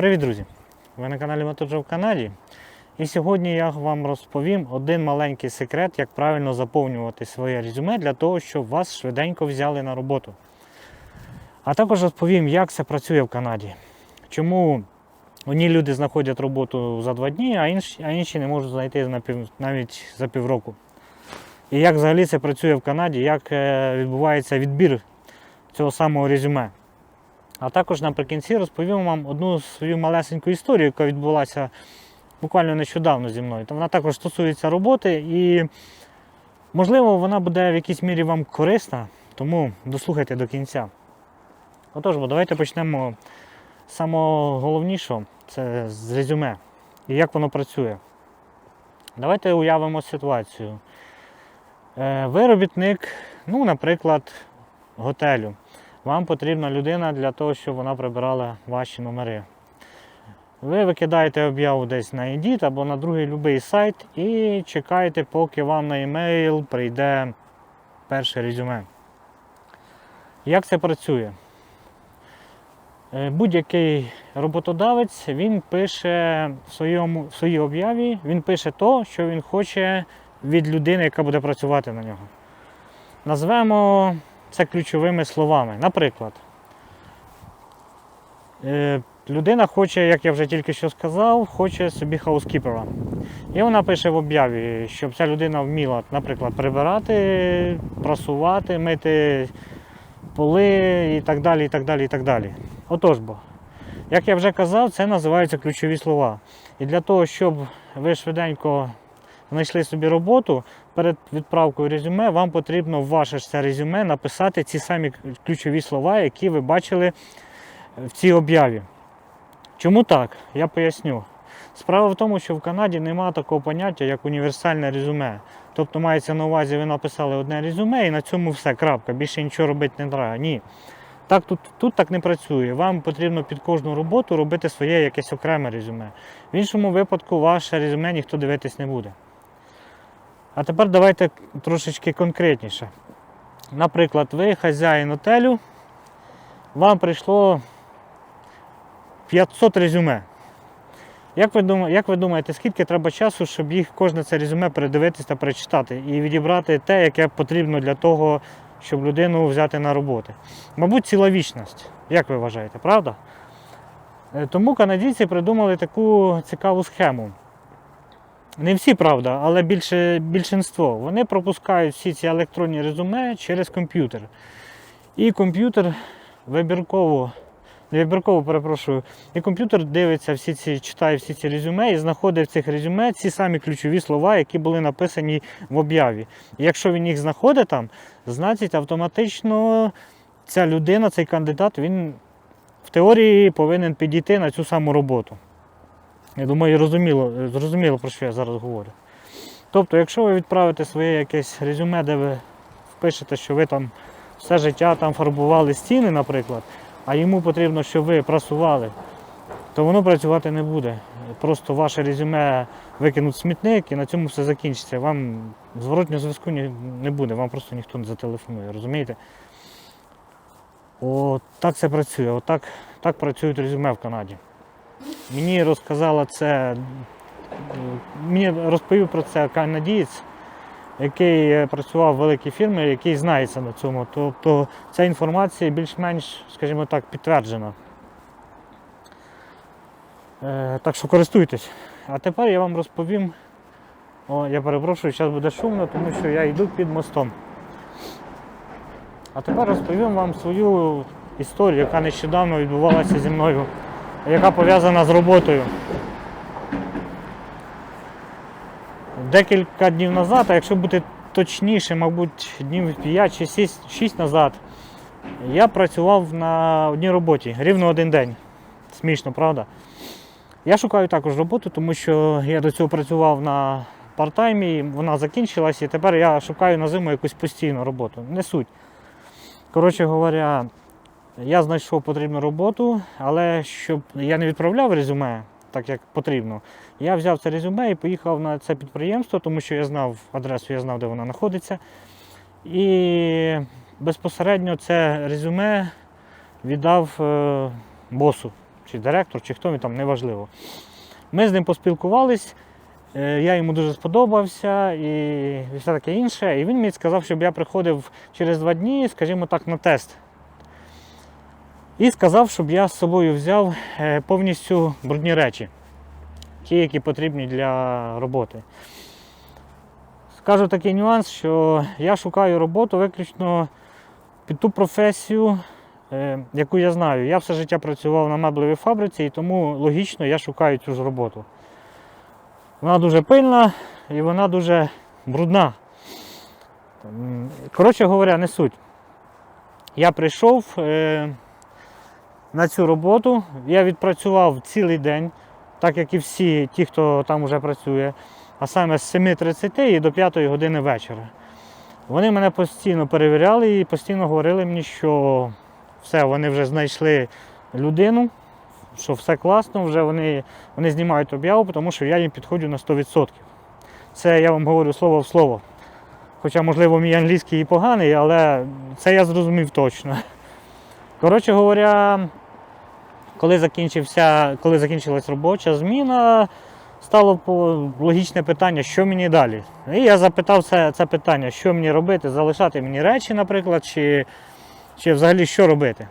Привіт, друзі! Ви на каналі Мотоджо в Канаді. І сьогодні я вам розповім один маленький секрет, як правильно заповнювати своє резюме для того, щоб вас швиденько взяли на роботу. А також розповім, як це працює в Канаді. Чому одні люди знаходять роботу за два дні, а інші, а інші не можуть знайти навіть за півроку. І як взагалі це працює в Канаді, як е, відбувається відбір цього самого резюме. А також наприкінці розповім вам одну свою малесеньку історію, яка відбулася буквально нещодавно зі мною. Вона також стосується роботи і, можливо, вона буде в якійсь мірі вам корисна, тому дослухайте до кінця. Отож, бо давайте почнемо з самого це з резюме і як воно працює. Давайте уявимо ситуацію. Е, Ви робітник, ну, наприклад, готелю. Вам потрібна людина для того, щоб вона прибирала ваші номери. Ви викидаєте об'яву десь на Indeed або на другий будь-який сайт і чекаєте, поки вам на емейл прийде перше резюме. Як це працює? Е, Будь-який роботодавець він пише в, своєму, в своїй об'яві, він пише то, що він хоче від людини, яка буде працювати на нього. Назвемо це ключовими словами. Наприклад, е, людина хоче, як я вже тільки що сказав, хоче собі хаускіпера. І вона пише в об'яві, щоб ця людина вміла, наприклад, прибирати, прасувати, мити поли і так далі. і так далі, і так далі. Отож бо, як я вже казав, це називаються ключові слова. І для того, щоб ви швиденько знайшли собі роботу, перед відправкою резюме вам потрібно в ваше ж це резюме написати ці самі ключові слова, які ви бачили в цій об'яві. Чому так? Я поясню. Справа в тому, що в Канаді немає такого поняття, як універсальне резюме. Тобто мається на увазі, ви написали одне резюме і на цьому все, крапка, більше нічого робити не треба. Ні. Так, тут, тут так не працює. Вам потрібно під кожну роботу робити своє якесь окреме резюме. В іншому випадку ваше резюме ніхто дивитись не буде. А тепер давайте трошечки конкретніше. Наприклад, ви хазяїн отелю, вам прийшло 500 резюме. Як ви, як ви думаєте, скільки треба часу, щоб їх кожне це резюме передивитися та перечитати і відібрати те, яке потрібно для того, щоб людину взяти на роботу? Мабуть, ціла вічність. Як ви вважаєте, правда? Е, Тому канадійці придумали таку цікаву схему. Не всі, правда, але більше, більшинство. Вони пропускають всі ці електронні резюме через комп'ютер. І комп'ютер вибірково, вибірково перепрошую, і комп'ютер дивиться всі ці, читає всі ці резюме і знаходить в цих резюме ці самі ключові слова, які були написані в об'яві. Якщо він їх знаходить там, значить автоматично ця людина, цей кандидат, він в теорії повинен підійти на цю саму роботу. Я думаю, зрозуміло, зрозуміло, про що я зараз говорю. Тобто, якщо ви відправите своє якесь резюме, де ви впишете, що ви там все життя там фарбували стіни, наприклад, а йому потрібно, щоб ви прасували, то воно працювати не буде. Просто ваше резюме викинуть в смітник і на цьому все закінчиться. Вам зворотнього зв'язку не буде, вам просто ніхто не зателефонує, розумієте? О, так це працює. Отак так працюють резюме в Канаді. Мені розказала це, мені розповів про це канадієць, який працював в великій фірмі, який знається на цьому. Тобто ця інформація більш-менш, скажімо так, підтверджена. Е, Так що користуйтесь. А тепер я вам розповім. О, я перепрошую, зараз буде шумно, тому що я йду під мостом. А тепер розповім вам свою історію, яка нещодавно відбувалася зі мною яка пов'язана з роботою. Декілька днів назад, а якщо бути точніше, мабуть, днів 5 чи 6, 6 назад, я працював на одній роботі рівно один день. Смішно, правда? Я шукаю також роботу, тому що я до цього працював на парт-таймі, вона закінчилась, і тепер я шукаю на зиму якусь постійну роботу. Не суть. Коротше говоря, я знайшов потрібну роботу, але щоб я не відправляв резюме, так як потрібно, я взяв це резюме і поїхав на це підприємство, тому що я знав адресу, я знав, де вона знаходиться. І безпосередньо це резюме віддав е, босу чи директор, чи хто він там, неважливо. Ми з ним поспілкувались, е, я йому дуже сподобався і все таке інше. І він мені сказав, щоб я приходив через два дні, скажімо так, на тест. І сказав, щоб я з собою взяв е, повністю брудні речі, ті, які потрібні для роботи. Скажу такий нюанс, що я шукаю роботу виключно під ту професію, е, яку я знаю. Я все життя працював на меблевій фабриці, і тому логічно я шукаю цю ж роботу. Вона дуже пильна і вона дуже брудна. Коротше говоря, не суть. Я прийшов е, на цю роботу, я відпрацював цілий день, так як і всі ті, хто там вже працює, а саме з 7.30 і до 5 години вечора. Вони мене постійно перевіряли і постійно говорили мені, що все, вони вже знайшли людину, що все класно, вже вони, вони знімають об'яву, тому що я їм підходжу на 100%. Це я вам говорю слово в слово. Хоча, можливо, мій англійський і поганий, але це я зрозумів точно. Коротше говоря, коли, закінчився, коли закінчилась робоча зміна, стало логічне питання, що мені далі. І я запитав це, це питання, що мені робити, залишати мені речі, наприклад, чи, чи взагалі що робити.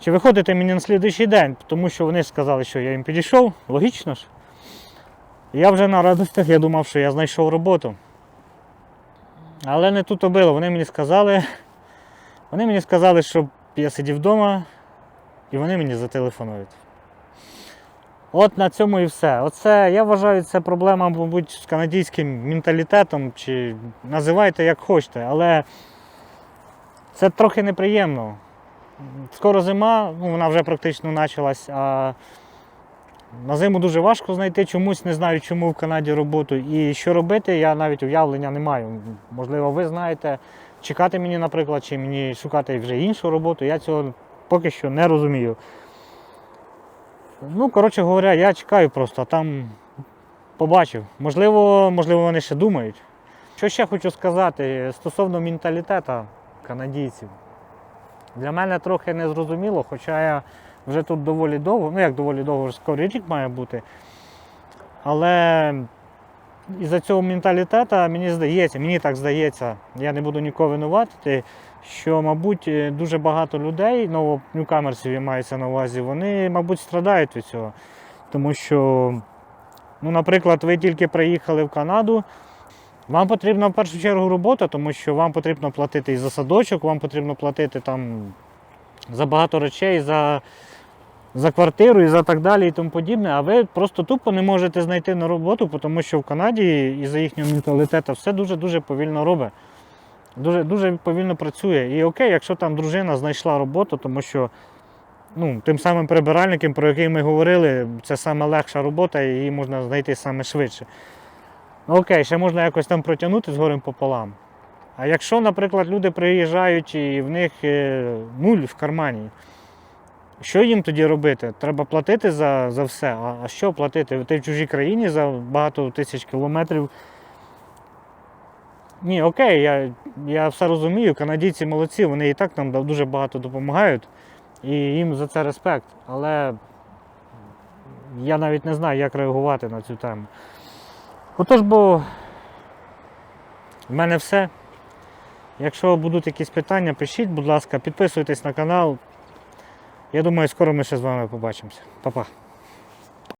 Чи виходити мені на слідуючий день, тому що вони сказали, що я їм підійшов, логічно ж. Я вже на радостях, я думав, що я знайшов роботу. Але не тут було. Вони мені сказали, вони мені сказали, щоб я сидів вдома і вони мені зателефонують. От на цьому і все. Оце, я вважаю, це проблема, мабуть, з канадським менталітетом, чи називайте як хочете, але це трохи неприємно. Скоро зима, ну вона вже практично почалась, а на зиму дуже важко знайти чомусь, не знаю, чому в Канаді роботу. І що робити, я навіть уявлення не маю. Можливо, ви знаєте, чекати мені, наприклад, чи мені шукати вже іншу роботу, я цього поки що не розумію. Ну, коротше говоря, я чекаю просто, а там побачив. Можливо, можливо, вони ще думають. Що ще хочу сказати стосовно менталітету канадійців. Для мене трохи незрозуміло, хоча я вже тут доволі довго, ну як доволі довго, вже скоро рік має бути. Але із-за цього менталітету мені здається, мені так здається, я не буду нікого винуватити, що, мабуть, е, дуже багато людей, новонюкамерсів мається на увазі, вони, мабуть, страдають від цього. Тому що, ну, наприклад, ви тільки приїхали в Канаду, вам потрібна в першу чергу робота, тому що вам потрібно платити і за садочок, вам потрібно платити там за багато речей, за, за квартиру і за так далі і тому подібне. А ви просто тупо не можете знайти на роботу, тому що в Канаді із-за їхнього менталітету все дуже-дуже повільно робить. Дуже, дуже повільно працює. І окей, якщо там дружина знайшла роботу, тому що ну, тим самим прибиральником, про який ми говорили, це саме легша робота і її можна знайти саме швидше. Ну, окей, ще можна якось там протягнути з горем пополам. А якщо, наприклад, люди приїжджають і в них е, нуль в кармані, що їм тоді робити? Треба платити за, за все. А, а що платити? Ти в чужій країні за багато тисяч кілометрів. Ні, окей, я, я все розумію, канадійці молодці, вони і так нам дуже багато допомагають, і їм за це респект. Але я навіть не знаю, як реагувати на цю тему. Отож, бо в мене все. Якщо будуть якісь питання, пишіть, будь ласка, підписуйтесь на канал. Я думаю, скоро ми ще з вами побачимося. Па-па.